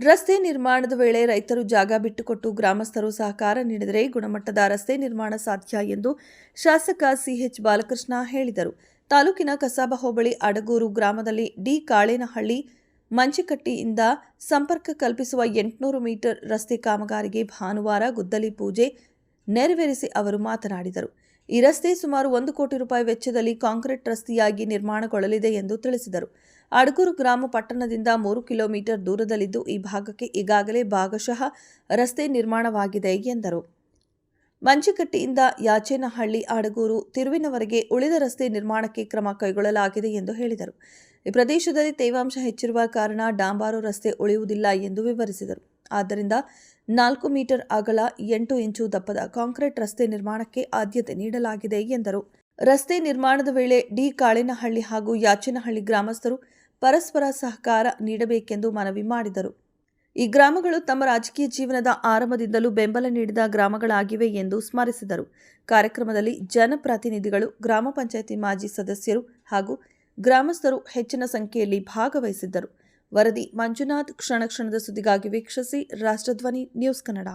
ರಸ್ತೆ ನಿರ್ಮಾಣದ ವೇಳೆ ರೈತರು ಜಾಗ ಬಿಟ್ಟುಕೊಟ್ಟು ಗ್ರಾಮಸ್ಥರು ಸಹಕಾರ ನೀಡಿದರೆ ಗುಣಮಟ್ಟದ ರಸ್ತೆ ನಿರ್ಮಾಣ ಸಾಧ್ಯ ಎಂದು ಶಾಸಕ ಸಿಎಚ್ ಬಾಲಕೃಷ್ಣ ಹೇಳಿದರು. ತಾಲೂಕಿನ ಕಸಾಬ ಹೋಬಳಿ ಅಡಗೂರು ಗ್ರಾಮದಲ್ಲಿ ಡಿ ಕಾಳೇನಹಳ್ಳಿ ಮಂಚಿಕಟ್ಟಿಯಿಂದ ಸಂಪರ್ಕ ಕಲ್ಪಿಸುವ ಎಂಟುನೂರು ಮೀಟರ್ ರಸ್ತೆ ಕಾಮಗಾರಿಗೆ ಭಾನುವಾರ ಗುದ್ದಲಿ ಪೂಜೆ ನೆರವೇರಿಸಿ ಅವರು ಮಾತನಾಡಿದರು. ಈ ರಸ್ತೆ ಸುಮಾರು ಒಂದು ಕೋಟಿ ರೂಪಾಯಿ ವೆಚ್ಚದಲ್ಲಿ ಕಾಂಕ್ರೀಟ್ ರಸ್ತೆಯಾಗಿ ನಿರ್ಮಾಣಗೊಳ್ಳಲಿದೆ ಎಂದು ತಿಳಿಸಿದರು. ಅಡಗೂರು ಗ್ರಾಮ ಪಟ್ಟಣದಿಂದ ಮೂರು ಕಿಲೋಮೀಟರ್ ದೂರದಲ್ಲಿದ್ದು ಈ ಭಾಗಕ್ಕೆ ಈಗಾಗಲೇ ಭಾಗಶಃ ರಸ್ತೆ ನಿರ್ಮಾಣವಾಗಿದೆ ಎಂದರು. ಮಂಚಿಕಟ್ಟಿಯಿಂದ ಯಾಚೇನಹಳ್ಳಿ ಅಡಗೂರು ತಿರುವಿನವರೆಗೆ ಉಳಿದ ರಸ್ತೆ ನಿರ್ಮಾಣಕ್ಕೆ ಕ್ರಮ ಕೈಗೊಳ್ಳಲಾಗಿದೆ ಎಂದು ಹೇಳಿದರು. ಈ ಪ್ರದೇಶದಲ್ಲಿ ತೇವಾಂಶ ಹೆಚ್ಚಿರುವ ಕಾರಣ ಡಾಂಬಾರು ರಸ್ತೆ ಉಳಿಯುವುದಿಲ್ಲ ಎಂದು ವಿವರಿಸಿದರು. ಆದ್ದರಿಂದ ನಾಲ್ಕು ಮೀಟರ್ ಅಗಲ ಎಂಟು ಇಂಚು ದಪ್ಪದ ಕಾಂಕ್ರೀಟ್ ರಸ್ತೆ ನಿರ್ಮಾಣಕ್ಕೆ ಆದ್ಯತೆ ನೀಡಲಾಗಿದೆ ಎಂದರು. ರಸ್ತೆ ನಿರ್ಮಾಣದ ವೇಳೆ ಡಿ. ಕಾಳಿನಹಳ್ಳಿ ಹಾಗೂ ಯಾಚಿನಹಳ್ಳಿ ಗ್ರಾಮಸ್ಥರು ಪರಸ್ಪರ ಸಹಕಾರ ನೀಡಬೇಕೆಂದು ಮನವಿ ಮಾಡಿದರು. ಈ ಗ್ರಾಮಗಳು ತಮ್ಮ ರಾಜಕೀಯ ಜೀವನದ ಆರಂಭದಿಂದಲೂ ಬೆಂಬಲ ನೀಡಿದ ಗ್ರಾಮಗಳಾಗಿವೆ ಎಂದು ಸ್ಮರಿಸಿದರು. ಕಾರ್ಯಕ್ರಮದಲ್ಲಿ ಜನಪ್ರತಿನಿಧಿಗಳು, ಗ್ರಾಮ ಪಂಚಾಯಿತಿ ಮಾಜಿ ಸದಸ್ಯರು ಹಾಗೂ ಗ್ರಾಮಸ್ಥರು ಹೆಚ್ಚಿನ ಸಂಖ್ಯೆಯಲ್ಲಿ ಭಾಗವಹಿಸಿದ್ದರು. ವರದಿ. ಮಂಜುನಾಥ್ ಕ್ಷಣ ಕ್ಷಣದ ಸುದ್ದಿಗಾಗಿ ವೀಕ್ಷಿಸಿ ರಾಷ್ಟ್ರಧ್ವನಿ ನ್ಯೂಸ್ ಕನ್ನಡ.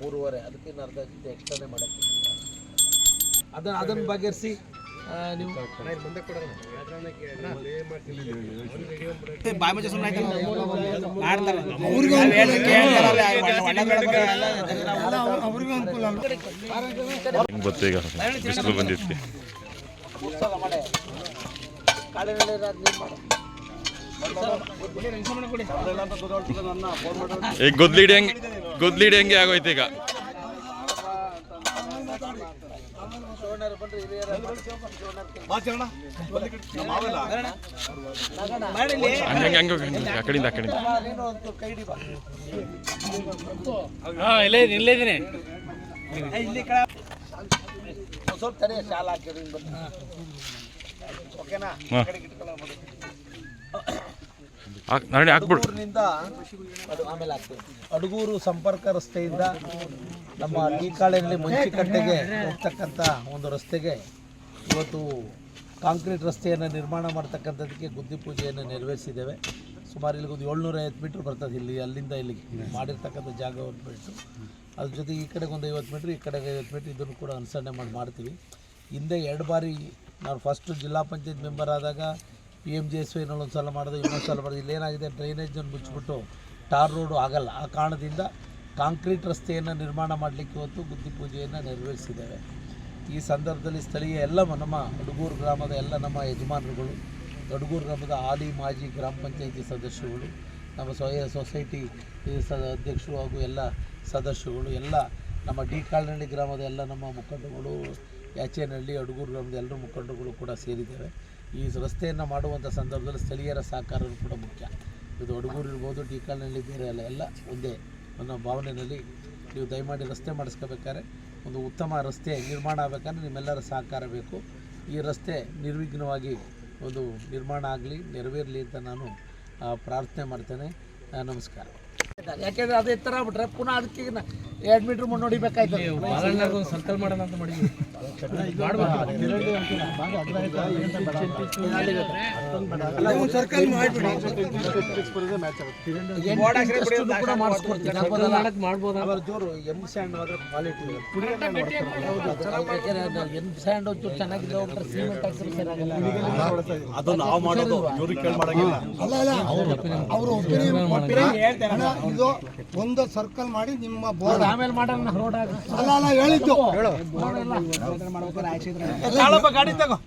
ಮೂರುವರೆ ಅದಕ್ಕೆ ಅರ್ಧ ಎಕ್ಸ್ಟ್ರಾನೇ ಮಾಡಕ್ಕೆ. ಅದನ್ನ ಅದನ್ನ ಬಗೆಹರಿಸಿ ನೀವು ಬಾಯಿ ಮುಚ್ಚೆ ಸುಮ್ಮನೆ ಆಯ್ತಲ್ಲ? ಮಾಡ್ತಾರೆ ಅವ್ರಿಗೆ ಕೇಳ್ತಾರಲ್ಲ ಒಳ್ಳೆ ಬೆಳಗ್ಗೆಲ್ಲ ಹೆಂಗ್ ಗೊತ್ತು ಈಗ ಬಿಸಿಲು ಬಂದಿತ್ತು ಸಲ ಮಾಡೆ. ಕಾಳಿನಲ್ಲಿ ಇರೋದು ಮಾಡು ಈಗ ಗೊದ್ಲಿಡಿ ಹೆಂಗ್ ಗೊದ್ಲಿಡಿ ಹೆಂಗೆ ಆಗೋಯ್ತು ಈಗ ಶಿವಣ್ಣರು ಬನ್ರಿ ಹಿರಿಯರ ಹಂಗೆ ಹಂಗೆ ಹಂಗೆ ಹಂಗೆ ಆ ಕಡೆಯಿಂದ ಆ ಕಡೆಯಿಂದ ಬಾ ಇಲ್ಲೇ ಇಲ್ಲೇ ಒಂದ್ ಸ್ವಲ್ಪ ತಡೆ ಶಾಲ ಹಾಕಿರಿ ಓಕೆನಾ ಹಾಕ್ಬಿಡು. ಅದು ಆಮೇಲೆ ಅಡುಗೂರು ಅಡಗೂರು ಸಂಪರ್ಕ ರಸ್ತೆಯಿಂದ ನಮ್ಮ ಟೀಕಾಳೆನಲ್ಲಿ ಮಂಚಿಕಟ್ಟೆಗೆ ಹೋಗ್ತಕ್ಕಂಥ ಒಂದು ರಸ್ತೆಗೆ ಇವತ್ತು ಕಾಂಕ್ರೀಟ್ ರಸ್ತೆಯನ್ನು ನಿರ್ಮಾಣ ಮಾಡ್ತಕ್ಕಂಥದ್ದಕ್ಕೆ ಗುದ್ದಿ ಪೂಜೆಯನ್ನು ನೆರವೇರಿಸಿದ್ದೇವೆ. ಸುಮಾರು ಇಲ್ಲಿಗೊಂದು ಏಳ್ನೂರ ಐವತ್ತು ಮೀಟ್ರ್ ಬರ್ತದೆ ಇಲ್ಲಿ ಅಲ್ಲಿಂದ ಇಲ್ಲಿಗೆ. ಮಾಡಿರ್ತಕ್ಕಂಥ ಜಾಗವನ್ನು ಬಿಟ್ಟು. ಅದ್ರ ಜೊತೆಗೆ ಈ ಕಡೆಗೆ ಒಂದು ಐವತ್ತು ಮೀಟ್ರ್ ಈ ಕಡೆಗೆ ಐವತ್ತು ಮೀಟ್ರ್ ಇದನ್ನು ಕೂಡ ಅನುಸರಣೆ ಮಾಡಿ ಮಾಡ್ತೀವಿ. ಹಿಂದೆ ಎರಡು ಬಾರಿ ನಾವು ಫಸ್ಟು ಜಿಲ್ಲಾ ಪಂಚಾಯತ್ ಮೆಂಬರ್ ಆದಾಗ ಪಿ ಎಂ ಜೆ ಎಸ್ ಒಂದು ಸಲ ಮಾಡೋದು ಇನ್ನೊಂದು ಸಲ ಮಾಡೋದು ಇಲ್ಲೇನಾಗಿದೆ ಡ್ರೈನೇಜನ್ನು ಮುಚ್ಚಿಬಿಟ್ಟು ಟಾರ್ ರೋಡು ಆಗಲ್ಲ. ಆ ಕಾರಣದಿಂದ ಕಾಂಕ್ರೀಟ್ ರಸ್ತೆಯನ್ನು ನಿರ್ಮಾಣ ಮಾಡಲಿಕ್ಕೆ ಇವತ್ತು ಬುದ್ಧಿ ಪೂಜೆಯನ್ನು ನೆರವೇರಿಸಿದ್ದೇವೆ ಈ ಸಂದರ್ಭದಲ್ಲಿ ಸ್ಥಳೀಯ ಎಲ್ಲ ನಮ್ಮ ಅಡುಗೂರು ಗ್ರಾಮದ ಎಲ್ಲ ನಮ್ಮ ಯಜಮಾನರುಗಳು, ಅಡುಗೂರು ಗ್ರಾಮದ ಹಾಲಿ ಮಾಜಿ ಗ್ರಾಮ ಪಂಚಾಯಿತಿ ಸದಸ್ಯರುಗಳು, ನಮ್ಮ ಸ್ವಯ ಸೊಸೈಟಿ ಅಧ್ಯಕ್ಷರು ಹಾಗೂ ಎಲ್ಲ ಸದಸ್ಯರುಗಳು, ಎಲ್ಲ ನಮ್ಮ ಡಿ ಕಾಲನಹಳ್ಳಿ ಗ್ರಾಮದ ಎಲ್ಲ ನಮ್ಮ ಮುಖಂಡರುಗಳು ಯಾಚೇನಹಳ್ಳಿ, ಅಡುಗೂರು ಗ್ರಾಮದ ಎಲ್ಲರೂ ಮುಖಂಡರುಗಳು ಕೂಡ ಸೇರಿದ್ದೇವೆ ಈ ರಸ್ತೆಯನ್ನು ಮಾಡುವಂಥ ಸಂದರ್ಭದಲ್ಲಿ ಸ್ಥಳೀಯರ ಸಹಕಾರವೂ ಕೂಡ ಮುಖ್ಯ. ಇದು ಅಡುಗೂರು ಇರ್ಬೋದು ಟೀಕಾಲ್ನಹಳ್ಳಿ ಬೇರೆ ಅಲ್ಲ ಎಲ್ಲ ಒಂದೇ ಅನ್ನೋ ಭಾವನೆಯಲ್ಲಿ ನೀವು ದಯಮಾಡಿ ರಸ್ತೆ ಮಾಡಿಸ್ಕೋಬೇಕಾದ್ರೆ ಒಂದು ಉತ್ತಮ ರಸ್ತೆ ನಿರ್ಮಾಣ ಆಗಬೇಕಂದ್ರೆ ನಿಮ್ಮೆಲ್ಲರ ಸಹಕಾರ ಬೇಕು. ಈ ರಸ್ತೆ ನಿರ್ವಿಘ್ನವಾಗಿ ಒಂದು ನಿರ್ಮಾಣ ಆಗಲಿ, ನೆರವೇರಲಿ ಅಂತ ನಾನು ಪ್ರಾರ್ಥನೆ ಮಾಡ್ತೇನೆ. ನಮಸ್ಕಾರ. ಯಾಕೆಂದರೆ ಅದೇ ಥರ ಆಗ್ಬಿಟ್ರೆ ಪುನಃ ಅದಕ್ಕೆ ಎರಡು ಮೀಟ್ರ್ ಮುನ್ನ ಹೊಡಿಬೇಕಾಯ್ತು ಸರ್ಕಲ್ ಮಾಡೋಣ ಅಂತ ಮಾಡಿ ಕೂಡ ಮಾಡಿಸ್ಕೊಡ್ತೀನಿ. ಆಮೇಲೆ ಜೋರು M sand quality M sand ಒಂಚೂರು ಚೆನ್ನಾಗಿದೆ ಹೋಗ್ಬಿಟ್ರೆ ಸಿಮೆಂಟ್ ಹಾಕಿದ್ರೆ ಸರಿಯಾಗಲ್ಲ ಅದು ನಾವು ಮಾಡೋದು ಇವ್ರಿಗೆ ಕೇಳಿ ಮಾಡಂಗಿಲ್ಲ. ಅವರು ಇದು ಒಂದು ಸರ್ಕಲ್ ಮಾಡಿ ನಿಮ್ಮ ಬೋರ್ಡ್ ಆಮೇಲೆ ಮಾಡೋಣ ರೋಡ್ ಅಲ್ಲ ಅಲ್ಲ ಹೇಳಿದ್ದು. ಗಾಡಿ ತಗೋ.